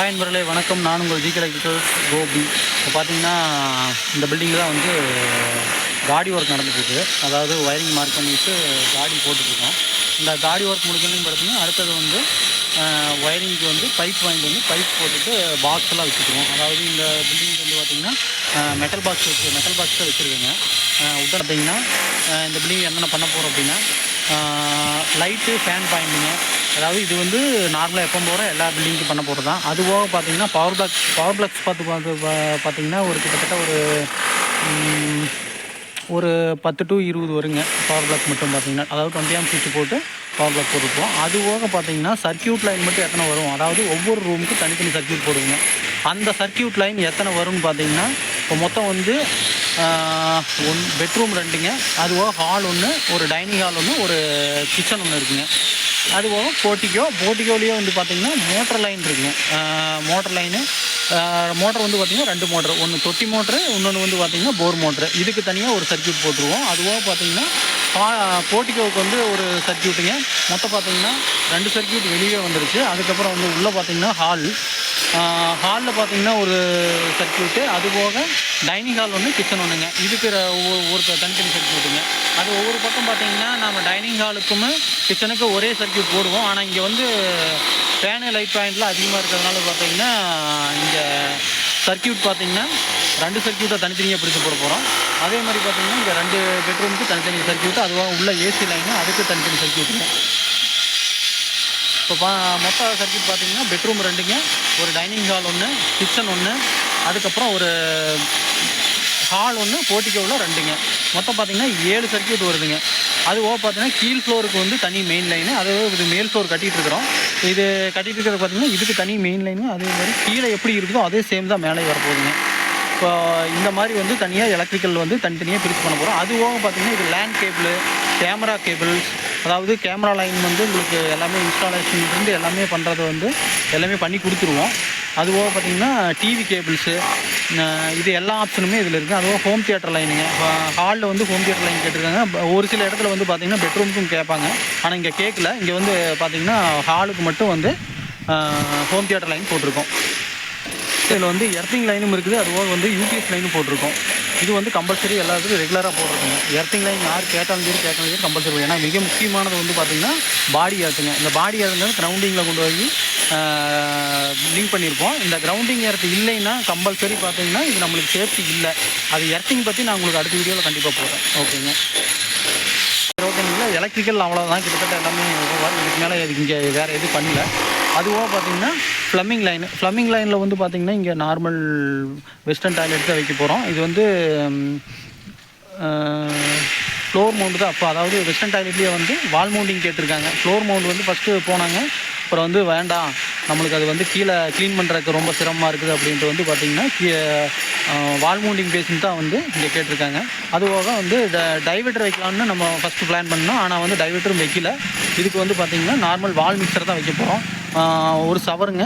Hi நண்பர்களே வணக்கம். நான் உங்கள் ஜி கலெக்டர் கோபி. இப்போ பார்த்தீங்கன்னா இந்த பில்டிங்கில் தான் வந்து காடி ஒர்க் நடந்துட்டுருக்கு அதாவது ஒயரிங் மார்க் பண்ணிட்டு காடி போட்டுட்ருக்கோம். இந்த காடி ஒர்க் முடிக்கணும்னு பார்த்தீங்கன்னா அடுத்தது வந்து ஒயரிங்க்கு வந்து பைப் வாங்கிட்டு வந்து பைப் போட்டுட்டு பாக்ஸெல்லாம் வச்சுக்கிறோம் அதாவது இந்த பில்டிங்க்கு வந்து பார்த்திங்கன்னா மெட்டல் பாக்ஸ் வச்சு மெட்டல் பாக்ஸ் தான் வச்சுருக்கேங்க. உடன் பார்த்தீங்கன்னா இந்த பில்டிங் என்னென்ன பண்ண போகிறோம் அப்படின்னா லைட்டு ஃபேன் பாயிண்டிங்க அதாவது இது வந்து நார்மலாக எப்போ போகிற எல்லா பில்டிங்க்கும் பண்ண போகிறது தான் அது போக பார்த்தீங்கன்னா பவர் பிளாக் பவர் பிளாக்ஸ் பார்த்து பார்த்து பார்த்தீங்கன்னா ஒரு கிட்டத்தட்ட ஒரு ஒரு பத்து டு இருபது வருங்க பவர் பிளாக் மட்டும் பார்த்தீங்கன்னா அதாவது டுவெண்ட்டி ஆம் சுவிட்ச் போட்டு பவர் பிளாக் போட்டுருப்போம். அது போக பார்த்தீங்கன்னா சர்க்கியூட் லைன் மட்டும் எத்தனை வரும்? அதாவது ஒவ்வொரு ரூமுக்கு தனித்தனி சர்க்கியூட் போடுவோங்க. அந்த சர்க்கியூட் லைன் எத்தனை வரும்னு பார்த்தீங்கன்னா இப்போ மொத்தம் வந்து ஒன் பெட்ரூம் ரெண்டுங்க. அது போக ஹால் ஒன்று ஒரு டைனிங் ஹால் ஒன்று ஒரு கிச்சன் ஒன்று இருக்குங்க. அது போக போட்டிக்கோ போட்டிக்கோலேயே வந்து பார்த்திங்கன்னா மோட்டர் லைன் இருக்குங்க மோட்டர் லைனு மோட்டர் வந்து பார்த்திங்கன்னா ரெண்டு மோட்ரு ஒன்று தொட்டி மோட்ரு இன்னொன்று வந்து பார்த்திங்கன்னா போர் மோட்ரு இதுக்கு தனியாக ஒரு சர்க்கியூட் போட்டுருவோம். அதுவாக பார்த்தீங்கன்னா போர்ட்டிக்கோவுக்கு வந்து ஒரு சர்க்கியூட்டுங்க மொத்தம் பார்த்திங்கன்னா ரெண்டு சர்க்கியூட் வெளியே வந்துருச்சு. அதுக்கப்புறம் வந்து உள்ளே பார்த்திங்கன்னா ஹால் ஹாலில் பார்த்தீங்கன்னா ஒரு சர்க்கியூட்டு அது போக டைனிங் ஹால் ஒன்று கிச்சன் ஒன்றுங்க இதுக்கு ஒவ்வொரு ஒரு தனித்தனி சர்க்கியூட்டுங்க. அது ஒவ்வொரு பக்கம் பார்த்தீங்கன்னா நம்ம டைனிங் ஹாலுக்குமே கிச்சனுக்கு ஒரே சர்க்கியூட் போடுவோம். ஆனால் இங்கே வந்து ஃபேனு லைட் பாயிண்ட்லாம் அதிகமாக இருக்கிறதுனால பார்த்தீங்கன்னா இங்கே சர்க்கியூட் பார்த்தீங்கன்னா ரெண்டு சர்க்கியூட்டை தனித்தனியாக பிடிச்சி போட போகிறோம் அதே மாதிரி பார்த்தீங்கன்னா இங்கே ரெண்டு பெட்ரூமுக்கு தனித்தனி சர்க்கியூட்டு அதுவாக உள்ள ஏசி லைனு அதுக்கு தனித்தனி சர்க்கியூட்டுங்க. இப்போ பா மொத்த சர்க்கியூட் பார்த்தீங்கன்னா பெட்ரூம் ரெண்டுங்க ஒரு டைனிங் ஹால் ஒன்று கிச்சன் ஒன்று அதுக்கப்புறம் ஒரு ஹால் ஒன்று போர்ட்டிக்கோவில் ரெண்டுங்க. மொத்தம் பார்த்தீங்கன்னா ஏழு சர்க்கியூட் வருதுங்க. அது ஓ பார்த்தீங்கன்னா கீழ் ஃப்ளோருக்கு வந்து தனி மெயின் லைனு அது இது மேல் ஃப்ளோர் கட்டிகிட்டு இருக்கிறோம். இது கட்டிகிட்டு இருக்கிறது பார்த்தீங்கன்னா இதுக்கு தனி மெயின் லைனு அதே மாதிரி கீழே எப்படி இருக்குதோ அதே சேம் தான் மேலே வரப்போகுதுங்க. இப்போ இந்த மாதிரி வந்து தனியாக எலக்ட்ரிக்கல் வந்து தனித்தனியாக பிரித்து பண்ண போகிறோம் அது போக பார்த்தீங்கன்னா இது லேண்ட் கேபிள் கேமரா கேபிள் அதாவது கேமரா லைன் வந்து உங்களுக்கு எல்லாமே இன்ஸ்டாலேஷன்லேருந்து எல்லாமே பண்ணுறது வந்து எல்லாமே பண்ணி கொடுத்துருவோம். அதுபோக பார்த்திங்கன்னா பார்த்தீங்கன்னா டிவி கேபிள்ஸு இது எல்லா ஆப்ஷனுமே இதில் இருக்குது அதுவும் ஹோம் தியேட்டர் லைனுங்க ஹாலில் வந்து ஹோம் தியேட்டர் லைன் கேட்டிருக்காங்க. ஒரு சில இடத்துல வந்து பார்த்திங்கன்னா பெட்ரூமுக்கும் கேட்பாங்க. ஆனால் இங்கே கேட்கல. இங்கே வந்து பார்த்தீங்கன்னா ஹாலுக்கு மட்டும் வந்து ஹோம் தியேட்டர் லைன் போட்டிருக்கோம். இதில் வந்து எர்த்திங் லைனும் இருக்குது. அதுபோக வந்து யூபிஎஸ் லைனும் போட்டிருக்கோம். இது வந்து கம்பல்சரி எல்லாத்துக்கும் ரெகுலராக போடுறதுங்க. எர்த்திங் லைன் யார் கேட்டாலும் சரி கேட்டாலும் சரி கம்பல்சரி ஏன்னா மிக முக்கியமானது வந்து பார்த்திங்கன்னா பாடி ஏர்த்துங்க இந்த பாடி எர்த்துங்க கிரவுண்டிங்கில் கொண்டு போய் லிங்க் பண்ணியிருப்போம் இந்த கிரவுண்டிங் ஏர்த்து இல்லைன்னா கம்பல்சரி பார்த்தீங்கன்னா இது நம்மளுக்கு சேஃப்டி இல்லை. அது எர்த்திங் பற்றி நான் உங்களுக்கு அடுத்த வீடியோவில் கண்டிப்பாக போடுறேன். ஓகேங்க ஓகேங்களா எலக்ட்ரிக்கல் அவ்வளோதான் கிட்டத்தட்ட எல்லாமே இதுக்கு மேலே இங்கே வேறு எதுவும் பண்ணல. அதுவாக பார்த்தீங்கன்னா ஃப்ளம்மிங் லைன் ஃப்ளம்மிங் லைனில் வந்து பார்த்தீங்கன்னா இங்கே நார்மல் வெஸ்டர்ன் டாய்லெட் தான் வைக்க போகிறோம் இது வந்து ஃப்ளோர் மவுண்ட் தான். அப்போ அதாவது வெஸ்டர்ன் டாய்லெட்லேயே வந்து வால் மவுண்டிங் கேட்டிருக்காங்க. ஃப்ளோர் மவுண்ட் வந்து ஃபஸ்ட்டு போனாங்க. அப்புறம் வந்து வேண்டாம். நம்மளுக்கு அது வந்து கீழே க்ளீன் பண்ணுறதுக்கு ரொம்ப சிரமமாக இருக்குது அப்படின்ட்டு வந்து பார்த்திங்கன்னா வால் மவுண்டிங் பேசின் தான் வந்து இங்கே கேட்டிருக்காங்க. அது போக வந்து டைவெட்டர் வைக்கலாம்னு நம்ம ஃபஸ்ட்டு பிளான் பண்ணோம். ஆனால் வந்து டைவெட்டரும் வைக்கல. இதுக்கு வந்து பார்த்திங்கன்னா நார்மல் வால் மிக்சர் தான் வைக்க போகிறோம் ஒரு சவருங்க.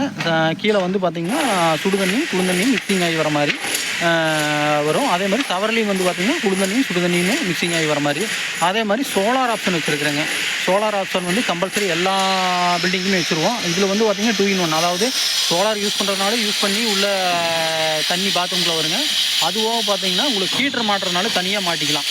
கீழே வந்து பார்த்திங்கன்னா சுடுதண்ணியும் குளிர்தண்ணியும் மிக்சிங் ஆகி வர மாதிரி வரும். அதே மாதிரி சவர்லேயும் வந்து பார்த்திங்கன்னா குளிர்தண்ணியும் சுடுதண்ணியுமே மிக்சிங் ஆகி வர மாதிரி. அதே மாதிரி சோலார் ஆப்ஷன் வச்சுருக்குறேங்க. சோலார் ஆப்ஷன் வந்து கம்பல்சரி எல்லா பில்டிங்குமே வச்சுருவோம். இதில் வந்து பார்த்திங்கன்னா டூ இன் ஒன் அதாவது சோலார் யூஸ் பண்ணுறதுனால யூஸ் பண்ணி உள்ள தண்ணி பாத்ரூமில் வருங்க. அதுவும் பார்த்தீங்கன்னா உங்களுக்கு ஹீட்டர் மாட்டுறதுனால தனியாக மாட்டிக்கலாம்.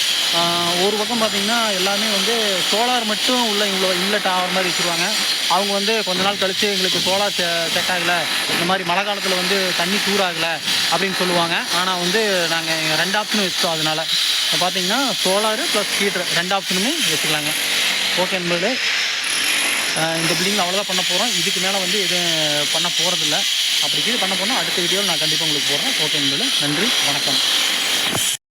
ஒரு பக்கம் பார்த்தீங்கன்னா எல்லாமே வந்து சோலார் மட்டும் உள்ள இவ்வளோ இன்லெட் ஆகிற மாதிரி வச்சுருவாங்க. அவங்க வந்து கொஞ்ச நாள் கழித்து எங்களுக்கு சோலார் செட் ஆகலை. இந்த மாதிரி மழை காலத்தில் வந்து தண்ணி சூடாகலை அப்படின்னு சொல்லுவாங்க. ஆனால் வந்து நாங்கள் ரெண்டு ஆப்ஷனும் வச்சுட்டோம் அதனால. பார்த்தீங்கன்னா சோலாரு ப்ளஸ் ஹீட்டர் ரெண்டு ஆப்ஷனுமே வச்சுக்கலாங்க. ஓகே என்பது இந்த பில்டிங் அவ்வளோதான் பண்ண போகிறோம் இதுக்கு மேலே வந்து எதுவும் பண்ண போகிறதில்ல அப்படி கீழே பண்ண போனால் அடுத்த வீடியோவில் நான் கண்டிப்பாக உங்களுக்கு போகிறேன் ஓகே என்பது நன்றி. வணக்கம்.